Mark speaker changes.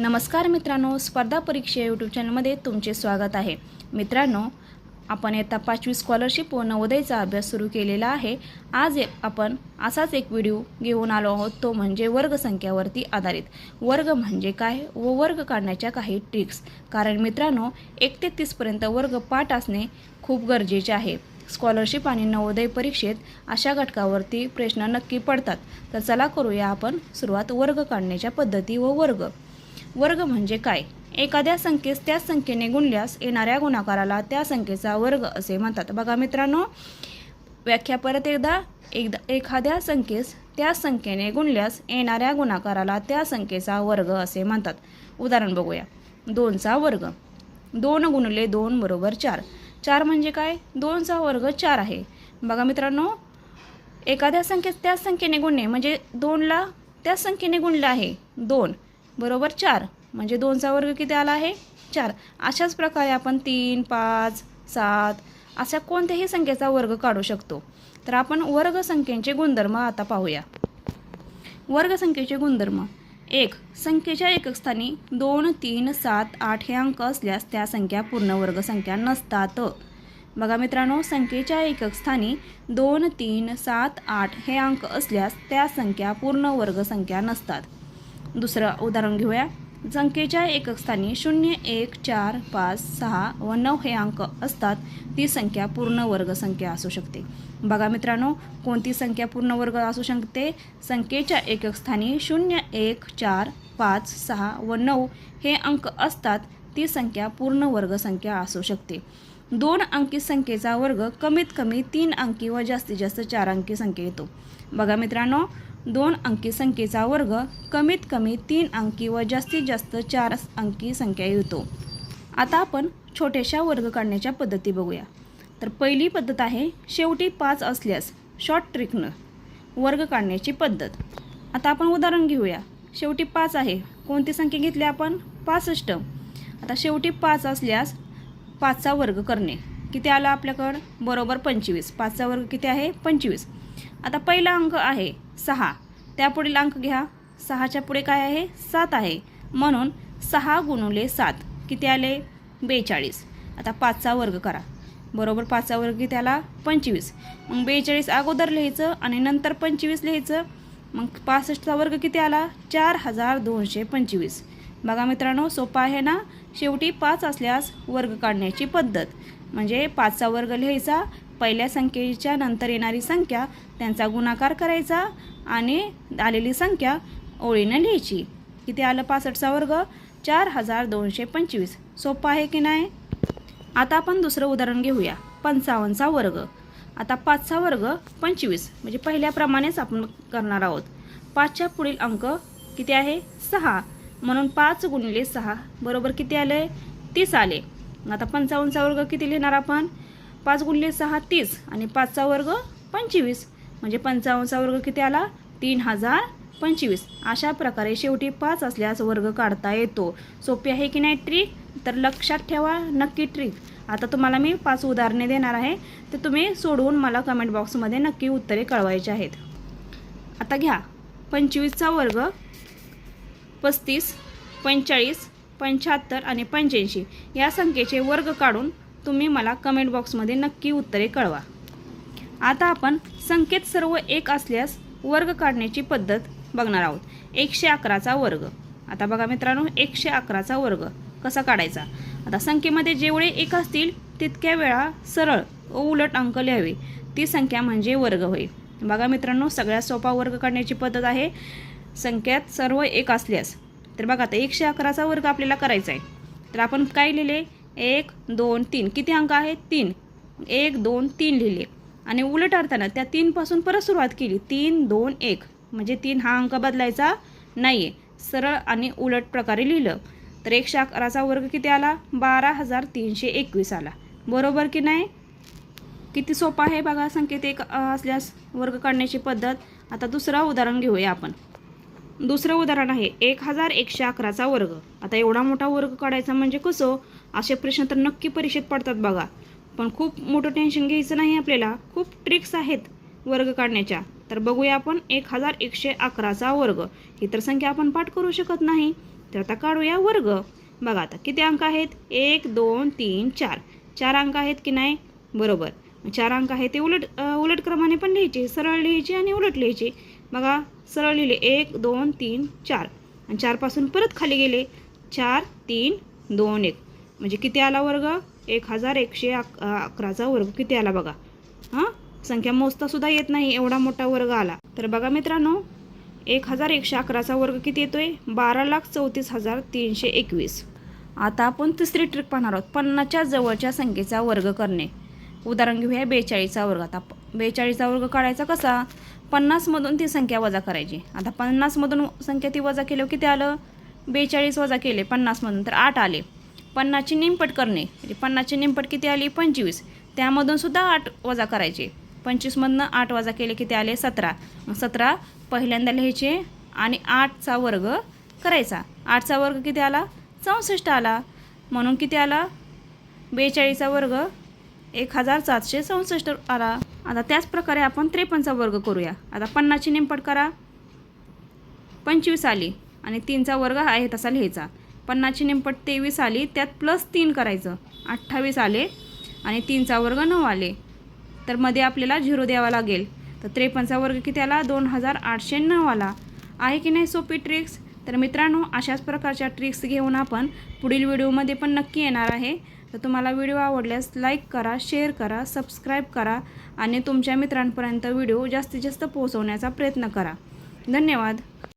Speaker 1: नमस्कार मित्रांनो स्पर्धा परीक्षा यूट्यूब चॅनलमध्ये तुमचे स्वागत आहे. मित्रांनो आपण येता पाचवी स्कॉलरशिप व नवोदयचा अभ्यास सुरू केलेला आहे. आज आपण असाच एक व्हिडिओ घेऊन आलो आहोत तो म्हणजे वर्गसंख्यावरती आधारित. वर्ग म्हणजे काय व वर्ग काढण्याच्या काही ट्रिक्स कारण मित्रांनो एक ते तीसपर्यंत वर्ग पाठ असणे खूप गरजेचे आहे. स्कॉलरशिप आणि नवोदय परीक्षेत अशा घटकावरती प्रश्न नक्की पडतात. तर चला करूया आपण सुरुवात वर्ग काढण्याच्या पद्धती व वर्ग. वर्ग म्हणजे काय? एखाद्या संख्येस त्याच संख्येने गुणल्यास येणाऱ्या गुणाकाराला त्या संख्येचा वर्ग असे म्हणतात. बघा मित्रांनो व्याख्या परत एकदा. एकदा एखाद्या संख्येस त्याच संख्येने गुणल्यास येणाऱ्या गुणाकाराला त्या संख्येचा वर्ग असे म्हणतात. उदाहरण बघूया. दोनचा वर्ग. दोन गुणले दोन बरोबर चार. चार म्हणजे काय? दोनचा वर्ग चार आहे. बघा मित्रांनो एखाद्या संख्येत त्याच संख्येने गुणणे म्हणजे दोनला त्याच संख्येने गुणलं आहे. दोन. बरोबर चार. म्हणजे दोनचा वर्ग किती आला आहे? चार. अशाच प्रकारे आपण तीन पाच सात अशा कोणत्याही संख्येचा वर्ग काढू शकतो. तर आपण वर्ग संख्येचे गुणधर्म आता पाहूया. वर्ग संख्येचे गुणधर्म. एक. संख्येच्या एककस्थानी दोन तीन सात आठ हे अंक असल्यास त्या संख्या पूर्ण वर्ग संख्या नसतात. बघा मित्रांनो संख्येच्या एककस्थानी दोन तीन सात आठ हे अंक असल्यास त्या संख्या पूर्ण वर्ग संख्या नसतात. दुसरं उदाहरण घेऊया. संख्येच्या एकक स्थानी शून्य एक चार पाच सहा व नऊ हे अंक असतात. ती संख्या पूर्ण वर्ग संख्या असू शकते. बघा मित्रांनो कोणती संख्या पूर्ण वर्ग असू शकते? संख्येच्या एकक स्थानी शून्य एक चार पाच सहा व नऊ हे अंक असतात. ती संख्या पूर्ण वर्ग संख्या असू शकते. दोन अंकी संख्येचा वर्ग कमीत कमी तीन अंकी व जास्तीत जास्त चार अंकी संख्या येतो. बघा मित्रांनो दोन अंकी संख्येचा वर्ग कमीत कमी तीन अंकी व जास्तीत जास्त चार अंकी संख्या येतो. आता आपण छोट्याशा वर्ग काढण्याच्या पद्धती बघूया. तर पहिली पद्धत आहे शेवटी पाच असल्यास शॉर्ट ट्रिकनं वर्ग काढण्याची पद्धत. आता आपण उदाहरण घेऊया. शेवटी पाच आहे. कोणती संख्या घेतली आपण? पासष्ट. आता शेवटी पाच असल्यास पाचचा वर्ग करणे. किती आलं आपल्याकडं? बरोबर पंचवीस. पाचचा वर्ग किती आहे? पंचवीस. आता पहिला अंक आहे सहा. त्यापुढील अंक घ्या. सहाच्या पुढे काय आहे? सात आहे. म्हणून सहा गुणुले सात. किती आले? बेचाळीस. आता पाचचा वर्ग करा. बरोबर पाचचा वर्ग किती आला? पंचवीस. मग बेचाळीस अगोदर लिहायचं आणि नंतर पंचवीस लिहायचं. मग पासष्टचा वर्ग किती आला? चार हजार दोनशे पंचवीस. बघा मित्रांनो सोपा आहे ना? शेवटी पाच असल्यास वर्ग काढण्याची पद्धत. म्हणजे पाचचा वर्ग लिहायचा पहिल्या संख्येच्या नंतर येणारी संख्या त्यांचा गुणाकार करायचा आणि आलेली संख्या ओळीनं लिहायची. किती आलं पासष्टचा वर्ग? चार हजार दोनशे पंचवीस. सोपं आहे की नाही? आता आपण दुसरं उदाहरण घेऊया. पंचावन्नचा वर्ग. आता पाचचा वर्ग पंचवीस. म्हणजे पहिल्याप्रमाणेच आपण करणार आहोत. पाचच्या पुढील अंक किती आहे? सहा. म्हणून पाच गुणिले सहा. बरोबर किती आले? तीस आले. आता पंचावन्नचा वर्ग किती लिहिणार आपण? पाच गुणिले सहा तीस. आणि पाचचा वर्ग पंचवीस. म्हणजे पंचावन्नचा वर्ग किती आला? तीन हजार पंचवीस. अशा प्रकारे शेवटी पाच असल्यास वर्ग काढता येतो. सोपी आहे की नाही ट्रिक? तर लक्षात ठेवा नक्की ट्रिक. आता तुम्हाला मी पाच उदाहरणे देणार आहे. ते तुम्ही सोडवून मला कमेंट बॉक्समध्ये नक्की उत्तरे कळवायची आहेत. आता घ्या. पंचवीसचा वर्ग पस्तीस पंचेचाळीस पंच्याहत्तर आणि पंच्याऐंशी या संख्येचे वर्ग काढून तुम्ही मला कमेंट बॉक्समध्ये नक्की उत्तरे कळवा. आता आपण संख्येत सर्व एक असल्यास वर्ग काढण्याची पद्धत बघणार आहोत. एकशे अकराचा वर्ग. आता बघा मित्रांनो एकशे अकराचा वर्ग कसा काढायचा? आता संख्येमध्ये जेवढे एक असतील तितक्या वेळा सरळ व उलट अंक लिहावे. ती संख्या म्हणजे वर्ग होईल. बघा मित्रांनो सगळ्यात सोपा वर्ग काढण्याची पद्धत आहे. संख्यात सर्व एक असल्यास. तर बघा आता एकशे अकराचा वर्ग आपल्याला करायचा आहे तर आपण काय लिहिले? एक दोन तीन. किती अंक आहेत? तीन. एक दोन तीन लिहिले. आणि उलट अर्थानं त्या तीनपासून परत सुरुवात केली. तीन दोन एक. म्हणजे तीन हा अंक बदलायचा नाही आहे सरळ आणि उलट प्रकारे लिहिलं. तर एकशे अकराचा वर्ग किती आला? बारा हजार तीनशे एकवीस आला. बरोबर की नाही? किती सोपा आहे बघा संकेत एक असल्यास वर्ग काढण्याची पद्धत. आता दुसरं उदाहरण घेऊया आपण. दुसरं उदाहरण आहे एक हजार एकशे अकराचा वर्ग. आता एवढा मोठा वर्ग काढायचा म्हणजे कसं? असे प्रश्न तर नक्की परीक्षेत पडतात बघा. पण खूप मोठं टेन्शन घ्यायचं नाही आपल्याला. खूप ट्रिक्स आहेत वर्ग काढण्याच्या. तर बघूया आपण एक हजार एकशे अकराचा वर्ग. ही तर संख्या आपण पाठ करू शकत नाही. तर आता काढूया वर्ग. बघा आता किती अंक आहेत? एक दोन तीन चार. चार अंक आहेत की नाही? बरोबर. चार अंक आहेत ते उलट उलट क्रमाने पण लिहायचे सरळ लिहायचे आणि उलट लिहायचे. बघा सरळ लिहिले. एक दोन तीन चार. आणि चारपासून परत खाली गेले. चार तीन दोन एक. म्हणजे किती आला वर्ग? एक हजार एकशे अक अकराचा वर्ग किती आला बघा? हां? संख्या मोजतासुद्धा येत नाही. एवढा मोठा वर्ग आला. तर बघा मित्रांनो एक हजार एकशे अकराचा वर्ग किती येतोय? बारा लाख चौतीस हजार तीनशे एकवीस. आता आपण तिसरी ट्रिक पाहणार आहोत. पन्नासच्या जवळच्या संख्येचा वर्ग करणे. उदाहरण घेऊया बेचाळीसचा वर्ग. आता प- बेचाळीसचा वर्ग काढायचा कसा? पन्नासमधून ती संख्या वजा करायची. आता पन्नासमधून संख्या ती वजा केल्यावर किती आलं? बेचाळीस वजा केले पन्नासमधून तर आठ आले. पन्नासची निमपट करणे म्हणजे पन्नासची निमपट किती आली? पंचवीस. त्यामधून सुद्धा आठ वजा करायचे. पंचवीसमधनं आठ वजा केले किती आले सतरा. मग सतरा पहिल्यांदा लिहायचे आणि आठचा वर्ग करायचा. आठचा वर्ग किती आला? चौसष्ट आला. म्हणून किती आला? बेचाळीसचा वर्ग एक हजार सातशे चौसष्ट आला. आता त्याचप्रकारे आपण त्रेपन्नचा वर्ग करूया. आता पन्नासची नेमपट करा. पंचवीस आली आणि तीनचा वर्ग आहे तसा लिहायचा. पन्नासची नेमपट तेवीस आली त्यात प्लस तीन करायचं. अठ्ठावीस आले आणि तीनचा वर्ग नऊ आले. तर मध्ये आपल्याला झिरो द्यावा लागेल. तर त्रेपन्नचा वर्ग किती आला? दोन हजार आठशे नऊ आला. आहे की नाही सोपी ट्रिक्स तर मित्रांनो अशाच प्रकारच्या ट्रिक्स घेऊन आपण पुढील व्हिडिओमध्ये पण नक्की येणार आहे. तर तुम्हाला व्हिडिओ आवडल्यास लाईक करा शेअर करा सबस्क्राईब करा आणि तुमच्या मित्रांपर्यंत व्हिडिओ जास्तीत जास्त पोहोचवण्याचा प्रयत्न करा. धन्यवाद.